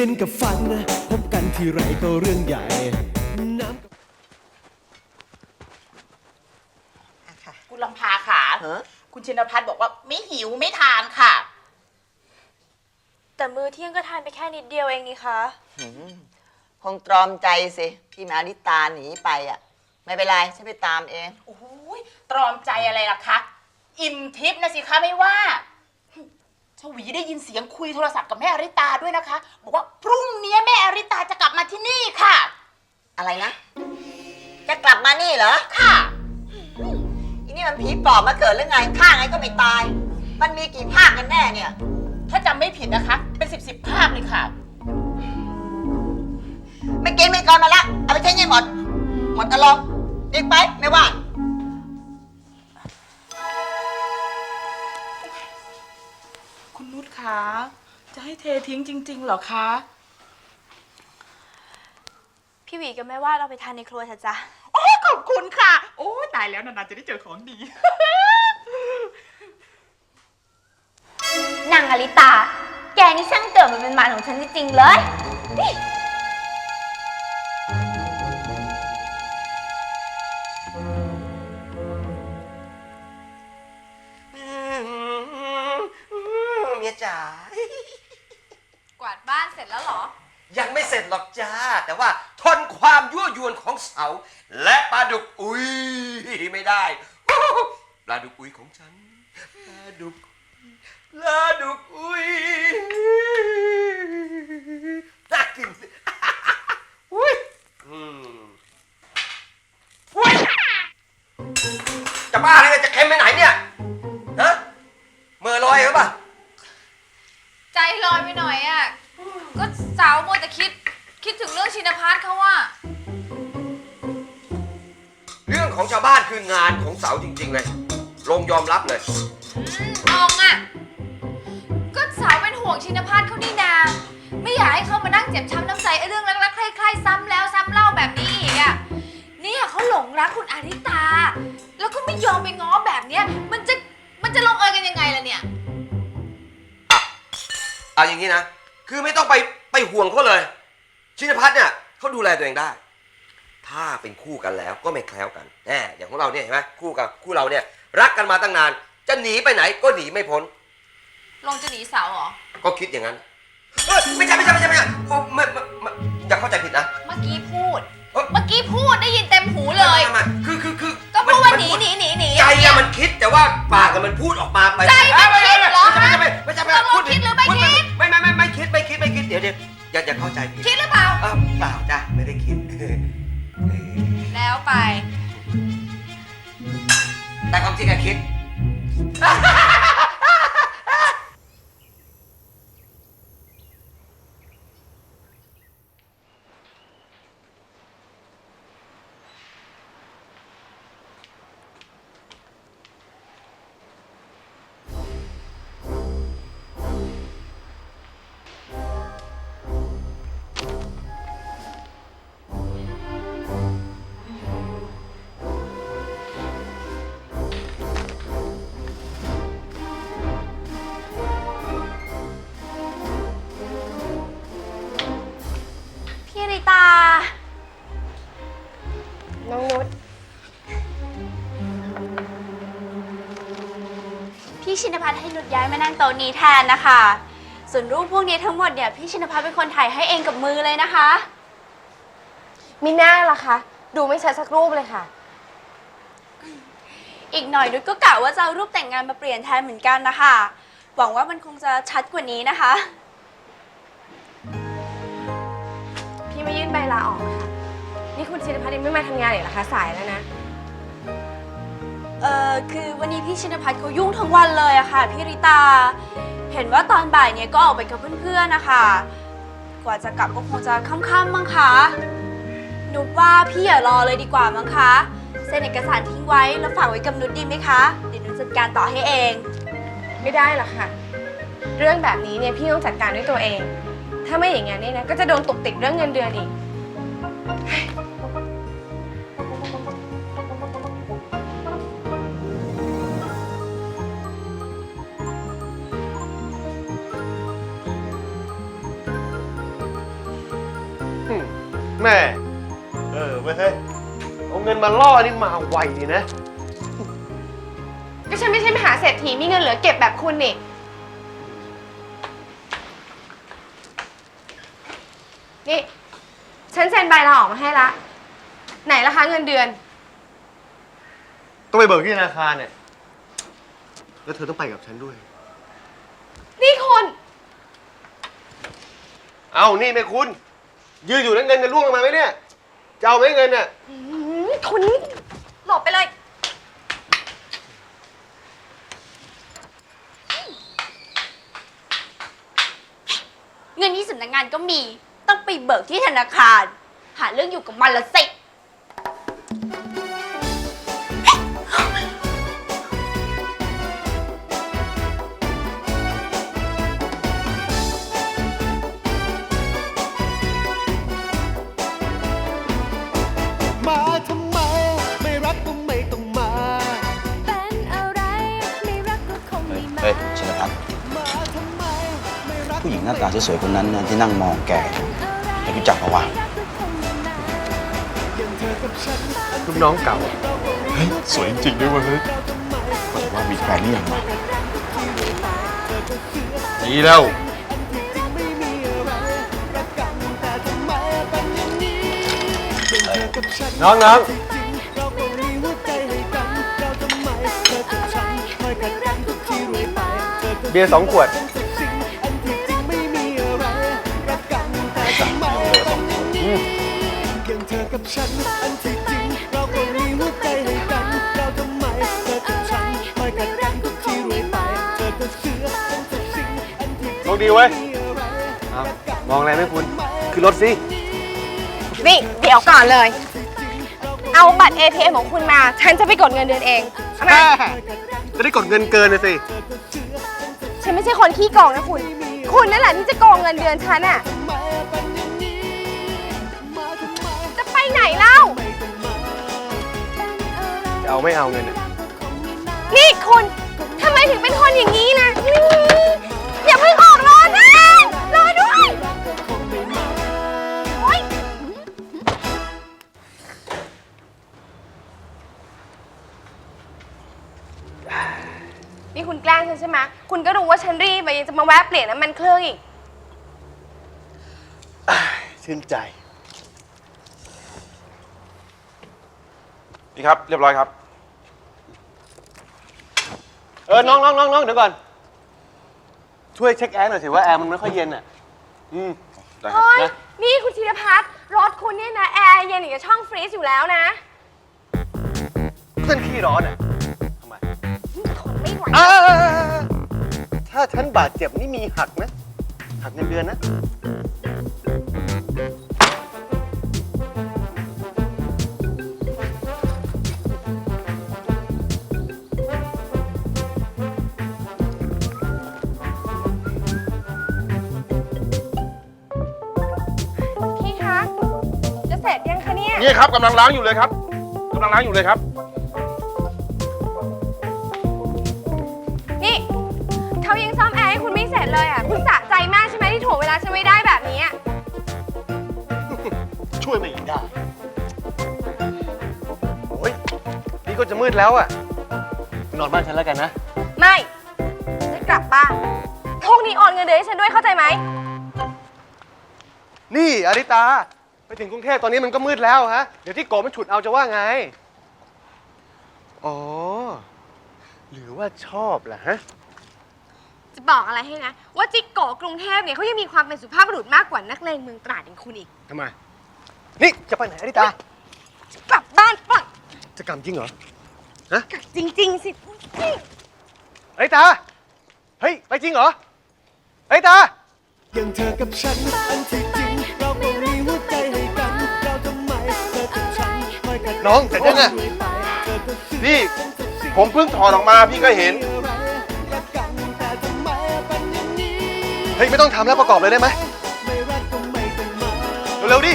ลิ้นกับฟัน พบกันทีไรก็เรื่องใหญ่ น้ำคุณลำพาค่ะ ฮะคุณชินพัฒน์บอกว่าไม่หิวไม่ทานค่ะ แต่มื้อเที่ยงก็ทานไปแค่นิดเดียวเองนี่คะ หืมคงตรอมใจสิที่มาริตาหนีไปอะ ไม่เป็นไรฉันไปตามเอง โอ้โหยตรอมใจอะไรล่ะคะ อิ่มทิพย์นะสิคะไม่ว่า ชวีได้ยินเสียงคุยโทรศัพท์กับแม่อริตาด้วยนะคะ บอกว่าพรุ่งนี้แม่อริตาจะกลับมาที่นี่ค่ะ อะไรนะ จะกลับมานี่เหรอ ค่ะอีนี่มันผีปอบมาเกิดหรือไงฆ่าไงก็ไม่ตาย มันมีกี่ภาคกันแน่เนี่ย ถ้าจำไม่ผิดนะคะ เป็นสิบสิบภาพเลยค่ะ ไม่กินไม่เกินมาละ เอาไปทิ้งให้หมด หมดอารมณ์รีบไปไม่ว่า คุณนุชคะจะให้เททิ้งจริง ๆ เหรอคะ พี่หวีกับแม่ว่าเราไปทานในครัวเถอะจ้ะโอ้ยขอบคุณค่ะ โอ้ยตายแล้วนานๆจะได้เจอของดี นางอลิตา แกนี่ช่างเกิดมาเป็นมารของฉันจริงๆเลย หรอกจ้า แต่ว่าทนความยั่วยวนของเสา และปลาดุกอุ้ยไม่ได้ปลาดุกอุ้ยของฉันปลาดุกปลาดุกอุ้ยน่ากินสิอุ้ยอืมอุ้ยจะบ้าอะไรเนี่ยจะเค็มไปไหนเนี่ย คืองานของเสาจริง ๆ เลยลงยอมรับเลย อืมอองอะ ก็สาวเป็นห่วงชินพัฒน์เขานี่นา ไม่อยากให้เขามานั่งเจ็บช้ำน้ำใจไอ้เรื่องรักๆใคร่ๆซ้ำแล้วซ้ำเล่าแบบนี้อีกอะ เนี่ยเขาหลงรักคุณอาริตา แล้วก็ไม่ยอมไปง้อแบบเนี้ย มันจะ มันจะลงเอยกันยังไงล่ะเนี่ย เอาอย่างนี้นะ คือไม่ต้องไปไปห่วงเขาเลย ชินพัฒน์เนี่ยเขาดูแลตัวเองได้ ถ้าเป็นคู่กันแล้วก็ไม่แคล้วกันแน่อย่างของเราเนี่ยเห็นไหมคู่กับคู่เราเนี่ย รักกันมาตั้งนาน จะหนีไปไหนก็หนีไม่พ้น ลงจะหนีเสาวเหรอ ก็คิดอย่างนั้นเอ้ยไม่ใช่ไม่ใช่ไม่ใช่ไม่ใช่โอ้ไม่ไม่ไม่ แล้วไป แต่ความจริงอะคิด นพัฒน์ให้นุชย้ายมานั่งโต๊ะนี้แทนนะคะ ส่วนรูปพวกนี้ทั้งหมดเนี่ยพี่ชินพัฒน์เป็นคนถ่ายให้เองกับมือเลยนะคะ มีหน้าล่ะคะ ดูไม่ชัดสักรูปเลยค่ะ อีกหน่อยนุชก็กะว่าจะเอารูปแต่งงานมาเปลี่ยนแทนเหมือนกันนะคะ หวังว่ามันคงจะชัดกว่านี้นะคะ พี่ไม่ยื่นใบลาออกอะค่ะ นี่คุณชินพัฒน์ยังไม่มาทำงานอีกเหรอคะ สายแล้วนะ เอ่อคือวันนี้พี่ชินพัฒน์เขายุ่งทั้งวันเลยอะค่ะพี่ริตา เห็นว่าตอนบ่ายเนี่ยก็ออกไปกับเพื่อนๆนะคะ กว่าจะกลับก็คงจะค่ำๆมั้งคะนุชว่าพี่อย่ารอเลยดีกว่ามั้งคะเซ็นเอกสารทิ้งไว้แล้วฝากไว้กับนุชดีไหมคะเดี๋ยวนุชจัดการต่อให้เอง ไม่ได้หรอกค่ะ เรื่องแบบนี้เนี่ยพี่ต้องจัดการด้วยตัวเอง ถ้าไม่อย่างนั้นเนี่ยนะก็จะโดนตกติดเรื่องเงินเดือนอีก แม่เออเว้ยเฮ้ยเอาเงินมาล่อนี่มาไวดีนะ ก็ฉันไม่ใช่มหาเศรษฐีมีเงินเหลือเก็บแบบคุณนี่ นี่ ฉันเซ็นใบลาออกมาให้ละ ไหนราคาเงินเดือน ต้องไปเบิกที่ธนาคารเนี่ย แล้วเธอต้องไปกับฉันด้วย นี่คุณ เอานี่แม่คุณ ยืนอยู่นั้นเงินจะล่วงลงมาไหมเนี่ยจะเอาไหมเงินน่ะอืมคุณนี่หลบไปเลย เงินที่สำนักงานก็มี ต้องไปเบิกที่ธนาคาร หาเรื่องอยู่กับมันละสิ เฮ้ยชินพัฒน์มาทำไมไม่รักผู้หญิงหน้าตาสวยๆคนนั้นน่ะที่นั่งมองแกอยู่ไม่รู้จักปะวะอย่างเธอกับฉันลูกน้องเก่า เฮ้ย สวยจริงๆด้วยเว้ยเฮ้ยแต่ว่ามีแฟนหรือยังวะดีแล้วไม่มีอะไรรักกันแต่ทำไมเป็นอย่างนี้อย่าง เธอกับเบียร์สองขวดเป็นสักสิ่งอันที่จริงไม่มีอะไรรักกันแต่ทำไมเป็นอย่างนี้อย่างเธอกับฉันอันที่จริงเราก็มีหัวใจให้กันเราทำไมเธอกับฉันคอยกัดกันทุกทีเรื่อยไปเธอกับเสือเป็นสักสิ่งอันที่โชคดีเว้ยเอามองอะไรไหมคุณ คือรถสิ นี่เดี๋ยวก่อนเลย เอาบัตร ATM ของคุณมา ฉันจะไปกดเงินเดือนเอง เอามา จะได้กดเงินเกินนะสิ ฉันไม่ใช่คนขี้โกงนะคุณ คุณนั่นแหละที่จะโกงเงินเดือนฉันอะจะไปไหนเล่า จะเอาไม่เอาเงินน่ะนี่คุณทำไมถึงเป็นคนอย่างนี้ ใช่ไหมคุณก็รู้ว่าฉันรีบอะยังจะมาแวะเปลี่ยนน้ำมันเครื่องอีก ชื่นใจ นี่ครับ เรียบร้อยครับ เออ น้องน้องน้องน้องเดี๋ยวก่อน ช่วยเช็คแอร์หน่อยสิว่าแอร์มันไม่ค่อยเย็นอะ อืม ได้ครับ เฮ้ยนะนี่คุณธีรพัฒน์รถคุณเนี่ยนะ แอร์เย็นอย่างกับช่องฟรีซอยู่แล้วนะ เพื่อนขี้ร้อนอะทำไมทน ไม่ไหวอ่าถ้าฉันบาดเจ็บนี่มีหักนะ หักเงินเดือนนะ พี่คะจะเสร็จยังคะเนี่ย นี่ครับกำลังล้างอยู่เลยครับกำลังล้างอยู่เลยครับ ฉันไม่ได้แบบนี้อะช่วยไม่ได้โอ้ยนี่ก็จะมืดแล้วอะนอนบ้านฉันแล้วกันนะ ไม่จะกลับบ้านพรุ่งนี้โอนเงินเดือนให้ฉันด้วยเข้าใจไหม นี่อาริตา ไปถึงกรุงเทพตอนนี้มันก็มืดแล้วฮะ เดี๋ยวที่โกมันฉุดเอาจะว่าไง อ๋อ หรือว่าชอบล่ะฮะ จะบอกอะไรให้นะ ว่าจิกโกะกรุงเทพเนี่ยเขายังมีความเป็นสุภาพบุรุษมากกว่านักเลงเมืองตราดอย่างคุณอีก ทำไม นี่จะไปไหนอาริตา กลับบ้านป่ะจะกลับจริงเหรอ จริง ๆ สิอาริตา เฮ้ย ไปจริงเหรออาริตา อย่างเธอกับฉัน อันที่จริง เราก็มีหัวใจให้กัน เราทำไมเธอกับฉันคอยกัดน้องเสร็จยังอะพี่ ผมเพิ่งถอดออกมาพี่ก็เห็นรั เฮ้ย ไม่ต้องทำแล้วประกอบเลยได้ไหมรักก็ไม่ต้องมาเร็วๆดิ